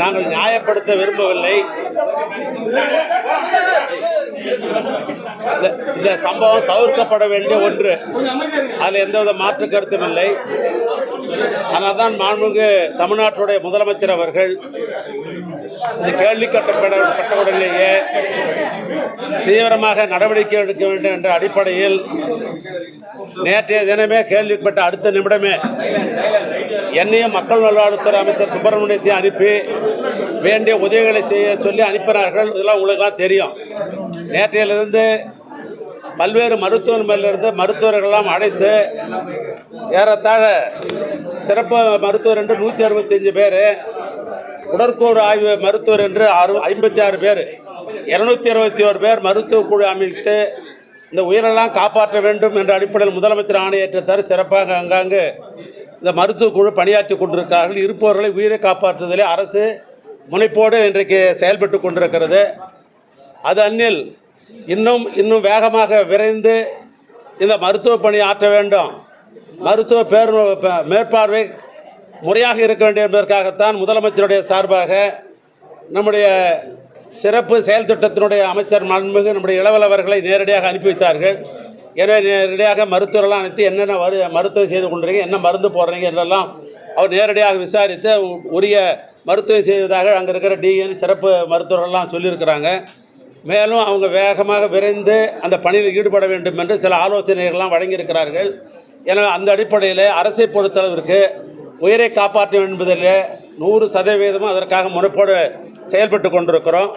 நாங்கள் நியாயப்படுத்த விரும்பவில்லை. இந்த- இந்த சம்பவம் தவிர்க்கப்பட வேண்டிய ஒன்று. அதில் எந்தவித மாற்று கருத்தும் இல்லை. ஆனால் தான் மாண்புமிகு தமிழ்நாட்டுடைய முதலமைச்சர் அவர்கள் இந்த கேள்வி கட்டப்பட்ட உடனேயே தீவிரமாக நடவடிக்கை எடுக்க வேண்டும் என்ற அடிப்படையில் நேற்றைய தினமே கேள்விப்பட்ட அடுத்த நிமிடமே என்னையும் மக்கள் நல்வாழ்வுத்துறை அமைச்சர் சுப்பிரமணியத்தையும் அனுப்பி வேண்டிய உதவிகளை செய்ய சொல்லி அனுப்பினார்கள். இதெல்லாம் உங்களுக்கெல்லாம் தெரியும். நேற்றையிலிருந்து பல்வேறு மருத்துவமனையிலிருந்து மருத்துவர்கள்லாம் அழைத்து ஏறத்தாழ சிறப்பு மருத்துவர் என்று நூற்றி அறுபத்தஞ்சு பேர் உடற்கூறு ஆய்வு மருத்துவர் என்று அறு ஐம்பத்தி ஆறு பேர். இரநூத்தி அறுபத்தி ஒரு பேர் மருத்துவ குழு அமைத்து இந்த உயிரெல்லாம் காப்பாற்ற வேண்டும் என்ற அடிப்படையில் முதலமைச்சர் ஆணையேற்றத்தார் சிறப்பாக அங்காங்கு இந்த மருத்துவ குழு பணியாற்றி கொண்டிருக்கிறார்கள். இருப்பவர்களை உயிரை காப்பாற்றுவதிலே அரசு முனைப்போடு இன்றைக்கு செயல்பட்டு கொண்டிருக்கிறது. அது அந்நில் இன்னும் இன்னும் வேகமாக விரைந்து இந்த மருத்துவ பணி ஆற்ற வேண்டும். மருத்துவ பேர் மேற்பார்வை முறையாக இருக்க வேண்டும் என்பதற்காகத்தான் முதலமைச்சருடைய சார்பாக நம்முடைய சிறப்பு செயல் திட்டத்தினுடைய அமைச்சர் மாண்புமிகு நம்முடைய இளவலவர்களை நேரடியாக அனுப்பி வைத்தார்கள். எனவே நேரடியாக மருத்துவர்கள்லாம் அனுப்பி என்னென்ன வரு மருத்துவம் செய்து கொண்டிருக்கீங்க என்ன மருந்து போடுறீங்க என்றெல்லாம் அவர் நேரடியாக விசாரித்து உ- உரிய மருத்துவம் செய்வதாக அங்கே இருக்கிற டிஎன் சிறப்பு மருத்துவர்கள்லாம் சொல்லியிருக்கிறாங்க. மேலும் அவங்க வேகமாக விரைந்து அந்த பணியில் ஈடுபட வேண்டும் என்று சில ஆலோசனைகள்லாம் வழங்கியிருக்கிறார்கள். எனவே அந்த அடிப்படையில் அரசை பொறுத்தளவிற்கு உயிரை காப்பாற்றும் என்பதில் நூறு சதவீதமும் அதற்காக முனைப்போடு செயல்பட்டு கொண்டிருக்கிறோம்.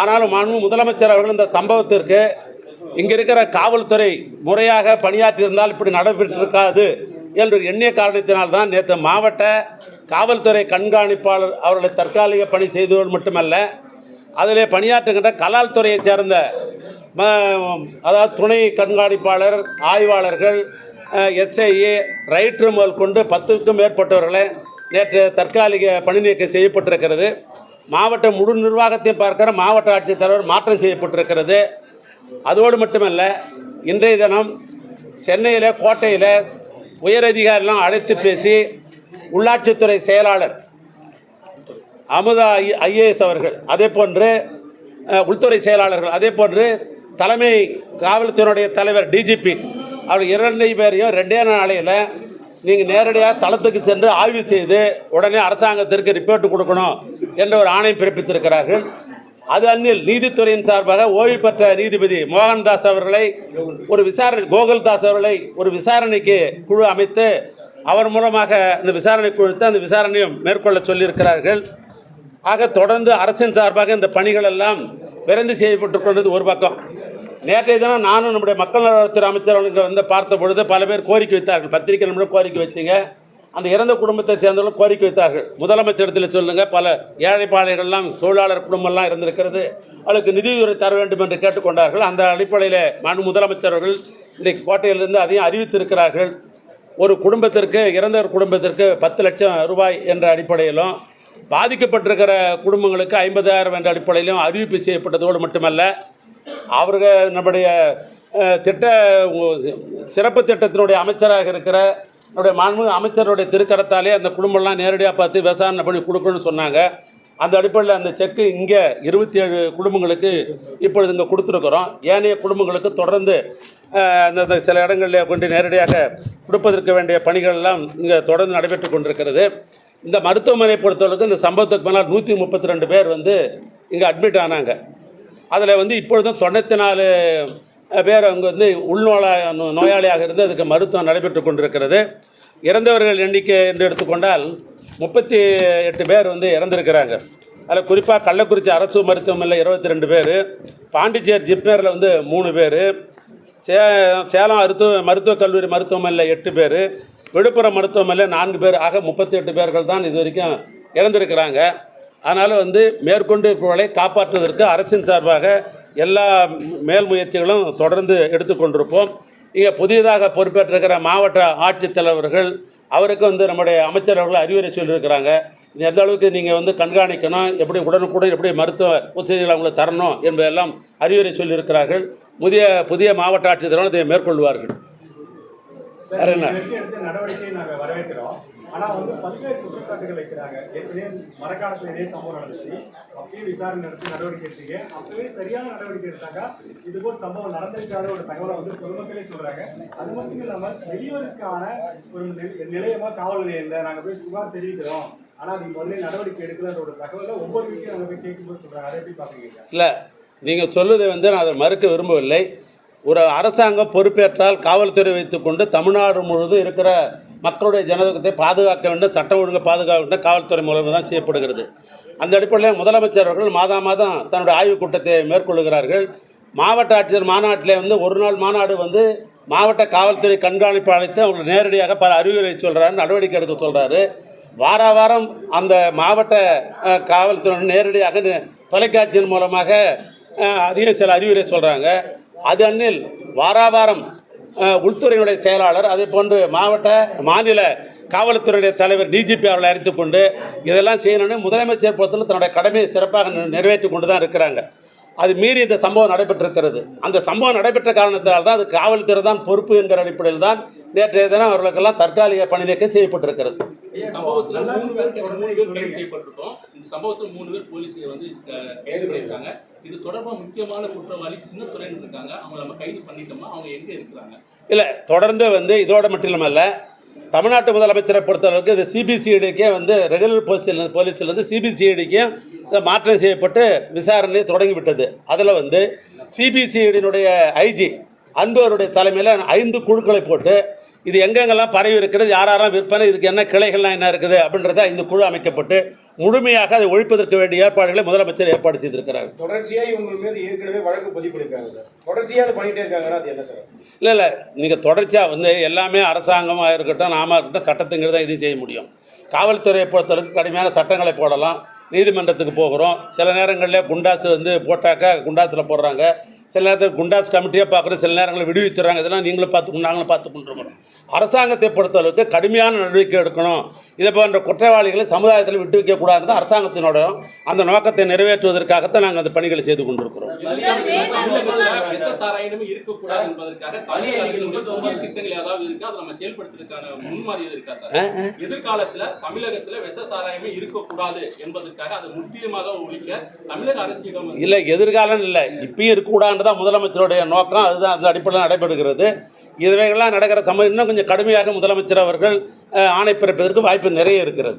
ஆனாலும் மாண்பு முதலமைச்சர் அவர்கள் இந்த சம்பவத்திற்கு இங்கே இருக்கிற காவல்துறை முறையாக பணியாற்றியிருந்தால் இப்படி நடைபெற்றிருக்காது என்று எண்ணிய காரணத்தினால்தான் நேற்று மாவட்ட காவல்துறை கண்காணிப்பாளர் அவர்களை தற்காலிக பணி செய்தவர் மட்டுமல்ல அதில் பணியாற்றுகின்ற கலால் துறையை சேர்ந்த ம- அதாவது துணை கண்காணிப்பாளர் ஆய்வாளர்கள் எஸ்ஐஏ ரைட்ரு முதல் கொண்டு பத்துக்கும் மேற்பட்டவர்களை நேற்று தற்காலிக பணி நீக்கம் செய்யப்பட்டிருக்கிறது. மாவட்ட முழு நிர்வாகத்தை பார்க்கிற மாவட்ட ஆட்சித்தலைவர் மாற்றம் செய்யப்பட்டிருக்கிறது. அதோடு மட்டுமல்ல இன்றைய தினம் சென்னையில் கோட்டையில் உயரதிகாரிலாம் அழைத்து பேசி உள்ளாட்சித்துறை செயலாளர் அமுதா ஐஏஎஸ் அவர்கள் அதே போன்று உள்துறை செயலாளர்கள் அதே போன்று தலைமை காவல்துறையுடைய தலைவர் டிஜிபி அவர் இரண்டு பேரையும் ரெண்டே நாளையில் நீங்கள் நேரடியாக தளத்துக்கு சென்று ஆய்வு செய்து உடனே அரசாங்கத்திற்கு ரிப்போர்ட் கொடுக்கணும் என்ற ஒரு ஆணை பிறப்பித்திருக்கிறார்கள். அது அந்நில் நீதித்துறையின் சார்பாக ஓய்வு பெற்ற நீதிபதி மோகன்தாஸ் அவர்களை ஒரு விசாரணை கோகுல்தாஸ் அவர்களை ஒரு விசாரணைக்கு குழு அமைத்து அவர் மூலமாக இந்த விசாரணை குழுத்து அந்த விசாரணையும் மேற்கொள்ள சொல்லியிருக்கிறார்கள். ஆக தொடர்ந்து அரசின் சார்பாக இந்த பணிகள் எல்லாம் விரைந்து செய்யப்பட்டு கொண்டது ஒரு பக்கம். நேற்றைய தினம் நானும் நம்முடைய மக்கள் நலத்துறை அமைச்சர் அவர்களுக்கு வந்து பார்த்த பொழுது பல பேர் கோரிக்கை வைத்தார்கள். பத்திரிகை நம்மளும் கோரிக்கை வச்சிங்க அந்த இறந்த குடும்பத்தை சேர்ந்தவர்களும் கோரிக்கை வைத்தார்கள். முதலமைச்சரிடத்தில் சொல்லுங்கள் பல ஏழைப்பாளையர்கள்லாம் தொழிலாளர் குடும்பம்லாம் இருந்திருக்கிறது. அவளுக்கு நிதியுதவி தர வேண்டும் என்று கேட்டுக்கொண்டார்கள் அந்த அடிப்படையில் மாண்பு முதலமைச்சர் இன்றைக்கு கோட்டையிலிருந்து அதையும் அறிவித்திருக்கிறார்கள். ஒரு குடும்பத்திற்கு இறந்தவர் குடும்பத்திற்கு பத்து லட்சம் ரூபாய் என்ற அடிப்படையிலும் பாதிக்கப்பட்டிருக்கிற குடும்பங்களுக்கு ஐம்பதாயிரம் என்ற அடிப்படையிலும் அறிவிப்பு செய்யப்பட்டதோடு மட்டுமல்ல அவர்கள் நம்முடைய திட்ட சிறப்பு திட்டத்தினுடைய அமைச்சராக இருக்கிற நம்முடைய மாண்பு அமைச்சருடைய திருக்கரத்தாலே அந்த குடும்பம்லாம் நேரடியாக பார்த்து விசாரணை பண்ணி கொடுக்கணும்னு சொன்னாங்க. அந்த அடிப்படையில் அந்த செக்கு இங்கே இருபத்தி ஏழு குடும்பங்களுக்கு இப்பொழுது இங்கே கொடுத்துருக்குறோம். ஏனைய குடும்பங்களுக்கு தொடர்ந்து அந்த சில இடங்களில் கொண்டு நேரடியாக கொடுப்பதற்கு வேண்டிய பணிகள் எல்லாம் இங்கே தொடர்ந்து நடைபெற்று கொண்டிருக்கிறது. இந்த மருத்துவமனை பொறுத்தவரைக்கும் இந்த சம்பவத்துக்கு மேலே நூற்றி முப்பத்தி ரெண்டு பேர் வந்து இங்கே அட்மிட் ஆனாங்க. அதில் வந்து இப்பொழுதும் தொண்ணூற்றி நாலு பேர் அங்கே வந்து உள்நோயா நோயாளியாக இருந்து அதுக்கு மருத்துவம் நடைபெற்று கொண்டிருக்கிறது. இறந்தவர்கள் எண்ணிக்கை என்று எடுத்துக்கொண்டால் முப்பத்தி எட்டு பேர் வந்து இறந்திருக்கிறாங்க. அதில் குறிப்பாக கள்ளக்குறிச்சி அரசு மருத்துவமனையில் இருபத்தி ரெண்டு பேர் பாண்டிச்சேரி ஜிப்மேரில் வந்து மூணு பேர் சே சேலம் மருத்துவ மருத்துவக் கல்லூரி மருத்துவமனையில் எட்டு பேர் விழுப்புரம் மருத்துவமனையில் நான்கு பேர் ஆக முப்பத்தி எட்டு பேர்கள் தான் இது வரைக்கும் இறந்திருக்கிறாங்க. அதனால் வந்து மேற்கொண்டு இவர்களை காப்பாற்றுவதற்கு அரசின் சார்பாக எல்லா மேல் முயற்சிகளும் தொடர்ந்து எடுத்துக்கொண்டிருப்போம் இங்கே புதியதாக பொறுப்பேற்றிருக்கிற மாவட்ட ஆட்சித்தலைவர்கள் அவருக்கு வந்து நம்முடைய அமைச்சரவர்கள் அறிவுரை சொல்லியிருக்கிறாங்க. இது எந்த அளவுக்கு நீங்கள் வந்து கண்காணிக்கணும் எப்படி உடனுக்குடன் எப்படி மருத்துவ உதவிகள் அவங்களை தரணும் என்பதெல்லாம் அறிவுரை சொல்லியிருக்கிறார்கள். புதிய புதிய மாவட்ட ஆட்சித்தலைவர் இதை மேற்கொள்வார்கள். வேற என்ன? இது வந்து பல்வேறு குற்றச்சாட்டுகள் வைக்கிறாங்க. ஏற்கனவே இதே சம்பவம் நடந்துச்சு. அப்பயும் விசாரணை நடத்தி நடவடிக்கை எடுத்தீங்க. அப்பவே சரியான நடவடிக்கை எடுத்தாங்க. இது போல் சம்பவம் நடந்திருக்காத ஒரு தகவலை வந்து பொதுமக்களே சொல்றாங்க. அது மட்டும் வெளியூருக்கான ஒரு நிலையமா காவல் நிலையம் போய் புகார் தெரிவிக்கிறோம். நீங்க முதல்ல நடவடிக்கை எடுக்கலன்ற தகவலை ஒவ்வொரு போய் கேட்கும்போது அதை எப்படி இல்லை நீங்கள் சொல்வதை வந்து நான் அதை மறுக்க விரும்பவில்லை. ஒரு அரசாங்கம் பொறுப்பேற்றால் காவல்துறை வைத்துக்கொண்டு தமிழ்நாடு முழுவதும் இருக்கிற மக்களுடைய ஜனதகத்தை பாதுகாக்க வேண்டும் சட்டம் ஒழுங்கை பாதுகாக்க வேண்டும் காவல்துறை மூலமாக தான் செய்யப்படுகிறது. அந்த அடிப்படையில் முதலமைச்சர் அவர்கள் மாதா மாதம் தன்னுடைய ஆய்வுக் கூட்டத்தை மேற்கொள்கிறார்கள். மாவட்ட ஆட்சியர் மாநாட்டில் வந்து ஒரு நாள் மாநாடு வந்து மாவட்ட காவல்துறை கண்காணிப்பு அழைத்து அவங்களை நேரடியாக பல அறிவுரை சொல்கிறாரு நடவடிக்கை எடுக்க சொல்கிறாரு வார வாரம் அந்த மாவட்ட காவல்துறை நேரடியாக தொலைக்காட்சியின் மூலமாக அதிக சில அறிவுரை சொல்கிறாங்க அது அன்னில் வார வாரம் உள்துறையினுடைய செயலாளர் அதே போன்று மாவட்ட மாநில காவல்துறையுடைய தலைவர் டிஜிபி அவர்களை அழைத்து கொண்டு இதெல்லாம் செய்யணும்னு முதலமைச்சர் பொறுத்தவரை தன்னுடைய கடமையை சிறப்பாக நிறைவேற்றி கொண்டு தான் இருக்கிறாங்க. அது மீறி இந்த சம்பவம் நடைபெற்றிருக்கிறது. அந்த சம்பவம் நடைபெற்ற காரணத்தால் தான் அது காவல்துறை தான் பொறுப்பு என்கிற அடிப்படையில் தான் நேற்றைய தினம் அவர்களுக்கெல்லாம் தற்காலிக பணி நீக்கம் செய்யப்பட்டிருக்கிறது. இந்த போலீஸ்ல இல்லை தொடர்ந்து வந்து இதோட மட்டும் இல்லாமல் தமிழ்நாட்டு முதலமைச்சரை பொறுத்தளவுக்கு இது சிபிசிஐடிக்கே வந்து ரெகுலர் போஸ்டில் போலீஸ்லேருந்து சிபிசிஐடிக்கும் மாற்றம் செய்யப்பட்டு விசாரணை தொடங்கிவிட்டது. அதில் வந்து சிபிசிஐடியினுடைய ஐஜி அன்பவருடைய தலைமையில் ஐந்து குழுக்களை போட்டு இது எங்கெங்கெல்லாம் பரவி இருக்கிறது யார் யாரெல்லாம் விற்பனை இதுக்கு என்ன கிளைகள்லாம் என்ன இருக்குது அப்படின்றத இந்த குழு அமைக்கப்பட்டு முழுமையாக அதை ஒழிப்பதற்கு வேண்டிய ஏற்பாடுகளை முதலமைச்சர் ஏற்பாடு செய்திருக்கிறார். தொடர்ச்சியா இவங்க மீது ஏற்கனவே வழக்கு பதிவு சார். தொடர்ச்சியா அதை பண்ணிட்டே இருக்காங்கன்னா அது என்ன சார்? இல்லை இல்லை. நீங்கள் தொடர்ச்சியாக வந்து எல்லாமே அரசாங்கமாக இருக்கட்டும் நாம இருக்கட்டும் சட்டத்துங்கிறது தான் இதையும் செய்ய முடியும். காவல்துறையை பொறுத்தளவுக்கு கடுமையான சட்டங்களை போடலாம். நீதிமன்றத்துக்கு போகிறோம். சில நேரங்களில் குண்டாசு வந்து போட்டாக்கா குண்டாசில் போடுறாங்க. சில நேரத்தில் குண்டாஸ் கமிட்டியாக பார்க்குறோம் சில நேரங்களில் விடுவித்துறாங்க இதெல்லாம் நீங்களும் பார்த்து நாங்களும் பார்த்து கொண்டிருக்கிறோம் அரசாங்கத்தை பொறுத்தளவுக்கு கடுமையான நடவடிக்கை எடுக்கணும். இதை போன்ற குற்றவாளிகளை சமுதாயத்தில் விட்டு வைக்கக்கூடாது அரசாங்கத்தினோட அந்த நோக்கத்தை நிறைவேற்றுவதற்காகத்தான் நாங்கள் அந்த பணிகளை செய்து கொண்டிருக்கிறோம். இருக்கக்கூடாது எதிர்காலத்துல தமிழகத்துல விஷ சாராயமே இருக்கக்கூடாது என்பதற்காக அதை முற்றிலுமாக ஒழிக்க தமிழக இல்லை எதிர்காலம் இல்லை. இப்பயும் இருக்கக்கூடாதுன்னு தான் முதலமைச்சருடைய நோக்கம். அதுதான் அந்த அடிப்படையில் நடைபெறுகிறது. இதுவைகள்லாம் நடக்கிற சமயம் இன்னும் கொஞ்சம் கடுமையாக முதலமைச்சர் அவர்கள் ஆணை பிறப்பதற்கு வாய்ப்பு நிறைய இருக்கிறது.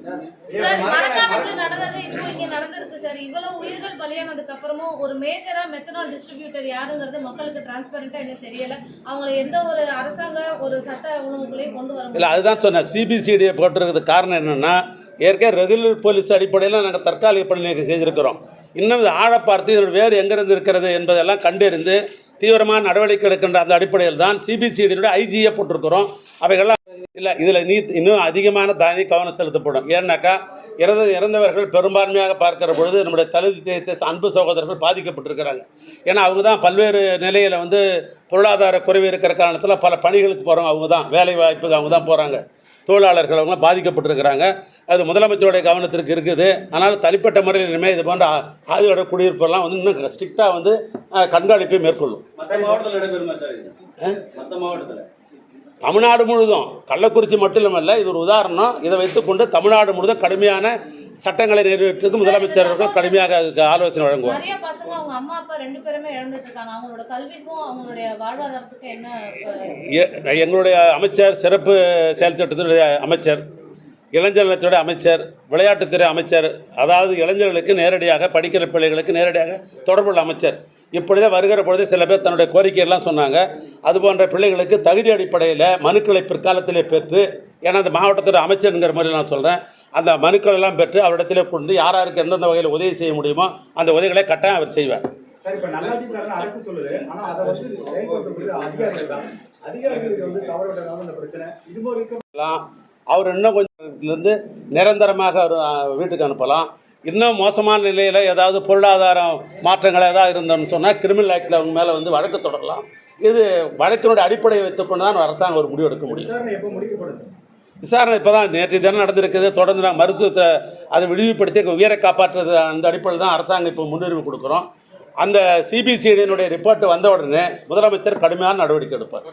இல்லை அதுதான் சொன்னேன். சிபிசிடியை போட்டிருக்கிறது காரணம் என்னென்னா ஏற்கனவே ரெகுலர் போலீஸ் அடிப்படையில் நாங்கள் தற்காலிக பணிகளை நீக்கம் செஞ்சுருக்கிறோம் இன்னும் இது ஆழ பார்த்து இதோட வேறு எங்கிருந்து இருக்கிறது என்பதெல்லாம் கண்டறிந்து தீவிரமான நடவடிக்கை எடுக்கின்ற அந்த அடிப்படையில் தான் சிபிசிடியினுடைய ஐஜியை போட்டிருக்கிறோம். அவைகள்லாம் இல்லை இதில் நீ இன்னும் அதிகமான தனி கவனம் செலுத்தப்படும். ஏன்னாக்கா இறந்த இறந்தவர்கள் பெரும்பான்மையாக பார்க்கிற பொழுது நம்முடைய தலித் அன்பு சகோதரர்கள் பாதிக்கப்பட்டிருக்கிறாங்க. ஏன்னா அவங்க தான் பல்வேறு நிலையில் வந்து பொருளாதார குறைவு இருக்கிற காரணத்தில் பல பணிகளுக்கு போகிறவங்க அவங்க தான் வேலை வாய்ப்புக்கு அவங்க தான் போகிறாங்க தொழிலாளர்கள் அவங்க பாதிக்கப்பட்டிருக்கிறாங்க. அது முதலமைச்சருடைய கவனத்திற்கு இருக்குது. ஆனால் தனிப்பட்ட முறையில் இனிமேல் இது போன்ற ஆதியோட குடியிருப்பெல்லாம் வந்து இன்னும் ஸ்ட்ரிக்டாக வந்து கண்காணிப்பை மேற்கொள்ளும். தமிழ்நாடு முழுதும் கள்ளக்குறிச்சி மட்டும் இல்லாமல் இது ஒரு உதாரணம். இதை வைத்துக்கொண்டு தமிழ்நாடு முழுதும் கடுமையான சட்டங்களை நிறைவேற்றுவதற்கு முதலமைச்சர் அவர்கள் கடுமையாக அதுக்கு ஆலோசனை வழங்குவார். நிறைய பசங்க அவங்க அம்மா அப்பா ரெண்டு பேருமே இழந்துட்டு இருக்காங்க. அவங்களோட கல்விக்கும் அவங்களுடைய வாழ்வாதாரத்துக்கும் என்ன எங்களுடைய அமைச்சர் சிறப்பு செயல் திட்டத்தினுடைய அமைச்சர் இளைஞர் நலத்துறை அமைச்சர் விளையாட்டுத்துறை அமைச்சர் அதாவது இளைஞர்களுக்கு நேரடியாக படிக்கிற பிள்ளைகளுக்கு நேரடியாக தொடர்புள்ள அமைச்சர். இப்பொழுதே வருகிற பொழுதே சில பேர் தன்னுடைய கோரிக்கையெல்லாம் சொன்னாங்க. அது போன்ற பிள்ளைகளுக்கு தகுதி அடிப்படையில் மனுக்களை பிற்காலத்திலே பெற்று ஏன்னா அந்த மாவட்டத்துறை அமைச்சருங்கிற மாதிரி நான் சொல்கிறேன் அந்த மனுக்கள் எல்லாம் பெற்று அவரிடத்திலே கொண்டு யார் யாருக்கு எந்தெந்த வகையில் உதவி செய்ய முடியுமோ அந்த உதவிகளை கட்டாயம் அவர் செய்வார். சார் இப்ப நல்லாட்சி தரணும் அரசு சொல்லுது. ஆனா அதை வந்து செயல்படுத்தக்கூடியது அதிகாரிகள் தான். அதிகாரிகளுக்கு வந்து தவறு விட்டதால இந்த பிரச்சனை. இது போல இருக்க எல்லாம் அவர் இன்னும் கொஞ்சம் இருந்து நிரந்தரமாக அவர் வீட்டுக்கு அனுப்பலாம். இன்னும் மோசமான நிலையில் ஏதாவது பொருளாதாரம் மாற்றங்கள் ஏதாவது இருந்தோம்னு சொன்னால் கிரிமினல் ஆக்டில் அவங்க மேலே வந்து வழக்கு தொடரலாம். இது வழக்கினுடைய அடிப்படையை வைத்துக்கொண்டு தான் அரசாங்கம் ஒரு முடிவு எடுக்க முடியும் விசாரணை இப்போ தான் நேற்று தினம் நடந்திருக்குது. தொடர்ந்து நாங்கள் மருத்துவத்தை அதை விடுவிப்படுத்தி உயிரை காப்பாற்றுறது அந்த அடிப்படையில் தான் அரசாங்கம் இப்போ முன்னுரிமை கொடுக்குறோம். அந்த சிபிசிஐடியினுடைய ரிப்போர்ட் வந்த உடனே முதலமைச்சர் கடுமையான நடவடிக்கை எடுப்பார்.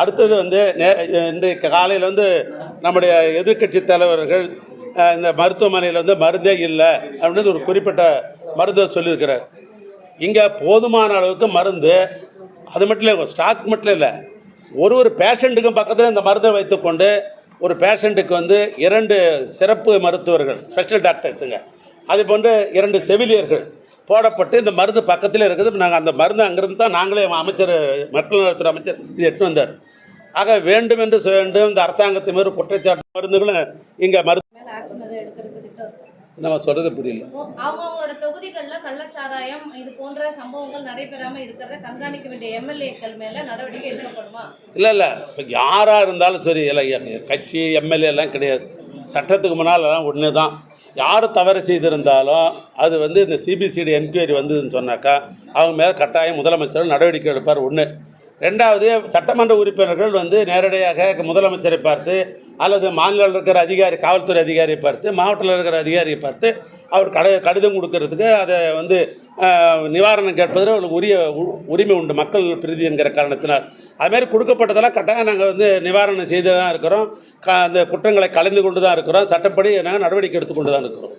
அடுத்தது வந்து நே இன்றைக்கு காலையில் வந்து நம்முடைய எதிர்க்கட்சி தலைவர்கள் இந்த மருத்துவமனையில் வந்து மருந்தே இல்லை அப்படின்னு ஒரு குறிப்பிட்ட மருந்தை சொல்லியிருக்கிறார். இங்கே போதுமான அளவுக்கு மருந்து அது மட்டும் இல்லை ஸ்டாக் மட்டும் இல்லை. ஒரு ஒரு பேஷண்ட்டுக்கும் பக்கத்தில் இந்த மருந்தை வைத்துக்கொண்டு ஒரு பேஷண்ட்டுக்கு வந்து இரண்டு சிறப்பு மருத்துவர்கள் ஸ்பெஷல் டாக்டர்ஸுங்க அது போன்று இரண்டு செவிலியர்கள் போடப்பட்டு இந்த மருந்து பக்கத்தில் இருக்குது. நாங்கள் அந்த மருந்து அங்கேருந்து தான் நாங்களே அமைச்சர் மக்கள் நலத்துறை அமைச்சர் இது எட்டு வந்தார். ஆக வேண்டும் என்று சொல்ல வேண்டும் இந்த அரசாங்கத்தின் மீது குற்றச்சாட்டு மருந்துகளும் இங்கே மருந்து நம்ம சொல்கிறது புரியல. அவங்க அவங்களோட தொகுதிகளில் கள்ளச்சாராயம் இது போன்ற சம்பவங்கள் நடைபெறாம இருக்கிறத கண்காணிக்க வேண்டிய எம்எல்ஏக்கள் மேல நடவடிக்கை எடுக்கப்படுமா? இல்லை இல்லை. இப்போ யாராக இருந்தாலும் சரி இல்லை கட்சி எம்எல்ஏ எல்லாம் கிடையாது. சட்டத்துக்கு முன்னால் எல்லாம் ஒன்று தான் யார் தவறு செய்திருந்தாலும் அது வந்து இந்த சிபிசிடி என்கொயரி வந்ததுன்னு சொன்னாக்கா அவங்க மேலே கட்டாயம் முதலமைச்சர் நடவடிக்கை எடுப்பார் ஒன்று ரெண்டாவது சட்டமன்ற உறுப்பினர்கள் வந்து நேரடியாக முதலமைச்சரை பார்த்து அல்லது மாநிலம் இருக்கிற அதிகாரி காவல்துறை அதிகாரியை பார்த்து மாவட்டத்தில் இருக்கிற அதிகாரியை பார்த்து அவர் கட கடிதம் கொடுக்கறதுக்கு அதை வந்து நிவாரணம் கேட்பதில் அவங்களுக்கு உரிய உரிமை உண்டு மக்கள் பிரதி என்கிற காரணத்தினால். அதுமாரி கொடுக்கப்பட்டதெல்லாம் கட்டாயம் நாங்கள் வந்து நிவாரணம் செய்து தான் இருக்கிறோம். க அந்த குற்றங்களை கலந்து கொண்டு தான் இருக்கிறோம். சட்டப்படி நாங்கள் நடவடிக்கை எடுத்துக்கொண்டு தான் இருக்கிறோம்.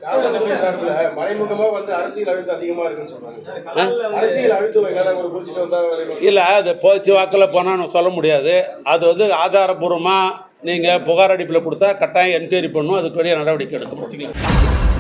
இல்லை அது போச்சு வாக்கில் போனால் சொல்ல முடியாது. அது வந்து ஆதாரபூர்வமாக நீங்கள் புகார் அடிப்பில் கொடுத்தா கட்டாயம் என்கொயரி பண்ணும் அதுக்குரிய நடவடிக்கை எடுக்கணும்.